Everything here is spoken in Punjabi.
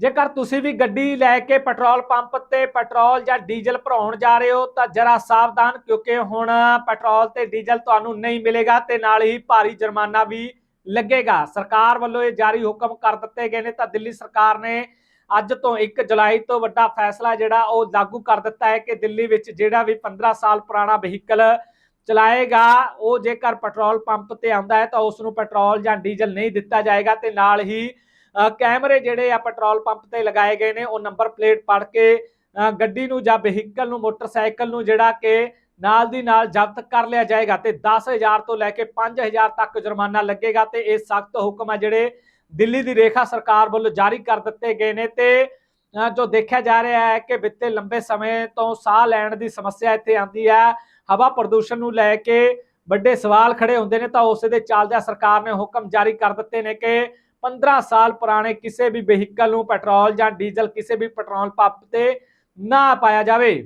ਜੇਕਰ ਤੁਸੀਂ ਵੀ ਗੱਡੀ ਲੈ ਕੇ ਪੈਟਰੋਲ ਪੰਪ ਤੇ ਪੈਟਰੋਲ ਜਾਂ ਡੀਜ਼ਲ ਭਰਾਉਣ ਜਾ ਰਹੇ ਹੋ, ਤਾਂ ਜਰਾ ਸਾਵਧਾਨ, ਕਿਉਂਕਿ ਹੁਣ ਪੈਟਰੋਲ ਤੇ ਡੀਜ਼ਲ ਤੁਹਾਨੂੰ ਨਹੀਂ ਮਿਲੇਗਾ ਤੇ ਨਾਲ ਹੀ ਭਾਰੀ ਜੁਰਮਾਨਾ ਵੀ ਲੱਗੇਗਾ। ਸਰਕਾਰ ਵੱਲੋਂ ਇਹ ਜਾਰੀ ਹੁਕਮ ਕਰ ਦਿੱਤੇ ਗਏ ਨੇ, ਤਾਂ ਦਿੱਲੀ ਸਰਕਾਰ ਨੇ ਅੱਜ ਤੋਂ 1 ਜੁਲਾਈ ਤੋਂ ਵੱਡਾ ਫੈਸਲਾ ਜਿਹੜਾ, ਉਹ ਲਾਗੂ ਕਰ ਦਿੱਤਾ ਹੈ ਕਿ ਦਿੱਲੀ ਵਿੱਚ ਜਿਹੜਾ ਵੀ 15 ਸਾਲ ਪੁਰਾਣਾ ਵਹੀਕਲ ਚਲਾਏਗਾ, ਉਹ ਜੇਕਰ ਪੈਟਰੋਲ ਪੰਪ ਤੇ ਆਉਂਦਾ ਹੈ, ਤਾਂ ਉਸ ਨੂੰ ਪੈਟਰੋਲ ਜਾਂ ਡੀਜ਼ਲ ਨਹੀਂ ਦਿੱਤਾ ਜਾਏਗਾ ਤੇ ਨਾਲ ਹੀ ਕੈਮਰੇ ਜਿਹੜੇ ਆ ਪੈਟਰੋਲ ਪੰਪ ਤੇ ਲਗਾਏ ਗਏ ਨੇ, ਉਹ ਨੰਬਰ ਪਲੇਟ ਪੜ ਕੇ ਗੱਡੀ ਨੂੰ ਜਾਂ ਵਹੀਕਲ ਨੂੰ, ਮੋਟਰਸਾਈਕਲ ਨੂੰ ਜਿਹੜਾ ਕਿ ਨਾਲ ਦੀ ਨਾਲ ਜ਼ਬਤ ਕਰ ਲਿਆ ਜਾਏਗਾ ਤੇ 10000 ਤੋਂ ਲੈ ਕੇ 5000 ਤੱਕ ਜੁਰਮਾਨਾ ਲੱਗੇਗਾ ਤੇ ਇਹ ਸਖਤ ਹੁਕਮ ਆ ਜਿਹੜੇ ਦਿੱਲੀ ਦੀ ਰੇਖਾ ਸਰਕਾਰ ਵੱਲੋਂ ਜਾਰੀ ਕਰ ਦਿੱਤੇ ਗਏ ਨੇ ਤੇ ਜੋ ਦੇਖਿਆ ਜਾ ਰਿਹਾ ਹੈ ਕਿ ਬਿੱਤੇ ਲੰਬੇ ਸਮੇਂ ਤੋਂ ਸਾਹ ਲੈਣ ਦੀ ਸਮੱਸਿਆ ਇੱਥੇ ਆਉਂਦੀ ਹੈ, ਹਵਾ ਪ੍ਰਦੂਸ਼ਣ ਨੂੰ ਲੈ ਕੇ ਵੱਡੇ ਸਵਾਲ ਖੜੇ ਹੁੰਦੇ ਨੇ ਤਾਂ ਉਸੇ ਦੇ ਚੱਲਦਿਆਂ ਸਰਕਾਰ ਨੇ ਹੁਕਮ ਜਾਰੀ ਕਰ ਦਿੱਤੇ ਨੇ ਕਿ 15 ਸਾਲ ਪੁਰਾਣੇ ਕਿਸੇ ਵੀ ਵਹੀਕਲ ਨੂੰ ਪੈਟਰੋਲ ਜਾਂ ਡੀਜ਼ਲ ਕਿਸੇ ਵੀ ਪੈਟਰੋਲ ਪੰਪ ਤੇ ਨਾ ਪਾਇਆ ਜਾਵੇ।